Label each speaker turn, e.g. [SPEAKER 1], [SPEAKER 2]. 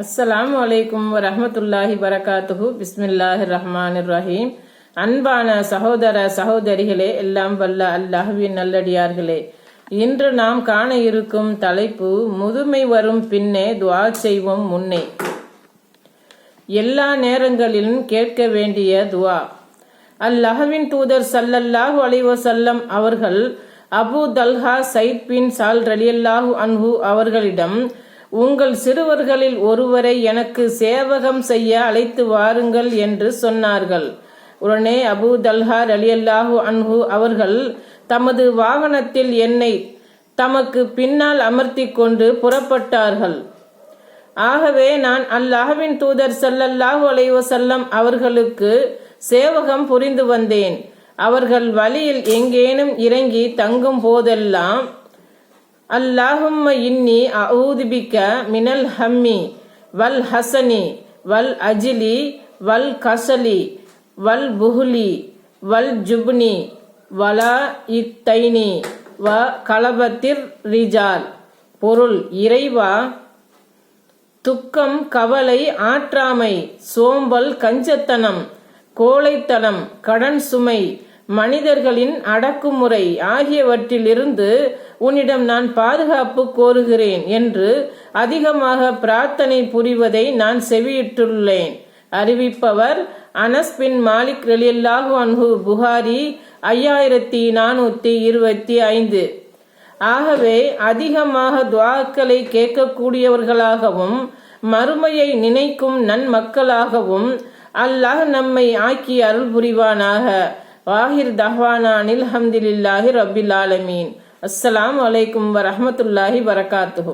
[SPEAKER 1] அஸ்ஸலாம் வலைக்கும் வரஹ்மத்துல்லாஹி வரகாத்துஹு. பிஸ்மில்லாஹி ரஹ்மான் ரஹீம். அன்பான சகோதர சகோதரிகளே எல்லாம் வல்ல அல்லாஹுவின் நல்லடியார்களே. இன்று நாம் காண இருக்கும் தலைப்பு முதுமை வரும் பின்னே துவா செய்வோம் முன்னே. எல்லா நேரங்களிலும் கேட்க வேண்டிய துவா. அல்லாஹ்வின் தூதர் சல்லல்லாஹு அலைவசல்லம் அவர்கள் அபூ தல்ஹா சைத் பின் சால் ரலியல்லாஹு அன்ஹு அவர்களிடம் உங்கள் சிறுவர்களில் ஒருவரை எனக்கு சேவகம் செய்ய அழைத்து வாருங்கள் என்று சொன்னார்கள். உடனே அபூ அலி அல்லாஹு அன்ஹு அவர்கள் தமது வாகனத்தில் என்னை தமக்கு பின்னால் அமர்த்தி கொண்டு புறப்பட்டார்கள். ஆகவே நான் அல்லாஹ்வின் தூதர் செல்லல்லாஹு அலைவசல்லம் அவர்களுக்கு சேவகம் புரிந்து வந்தேன். அவர்கள் வழியில் எங்கேனும் இறங்கி தங்கும் போதெல்லாம் அல்லாஹும்ம இன்னி அஊதுபிக்க மினல் ஹம்மி வல் ஹசனி வல் அஜிலி வல் கசலி வல் புஹுலி வல் ஜுப்னி வலா இத்தைனி வ கலபத்திர் ரிஜால். பொருள் இறைவா துக்கம் கவலை ஆற்றாமை சோம்பல் கஞ்சத்தனம் கோழைத்தனம் கடன் சுமை மனிதர்களின் அடக்குமுறை ஆகியவற்றிலிருந்து உன்னிடம் நான் பாதுகாப்பு கோருகிறேன் என்று அதிகமாக பிரார்த்தனை புரிவதை நான் செவியிட்டுள்ளேன். அறிவிப்பவர் அனஸ் பின் மாலிக் ரலியல்லாஹு அன்ஹு புகாரி ஐயாயிரத்தி நானூத்தி இருபத்தி ஐந்து. ஆகவே அதிகமாக துவாக்களை கேட்கக்கூடியவர்களாகவும் மறுமையை நினைக்கும் நன்மக்களாகவும் அல்லாஹ் நம்மை ஆக்கி அருள் புரிவானாக வாஹிர் தஹ்வானானில் ஹம்திலில்லாஹி ரபில் ஆலமீன். அஸ்ஸலாமு வலைக்கும் வரமத்துல்லாஹி வரகாத்துஹு.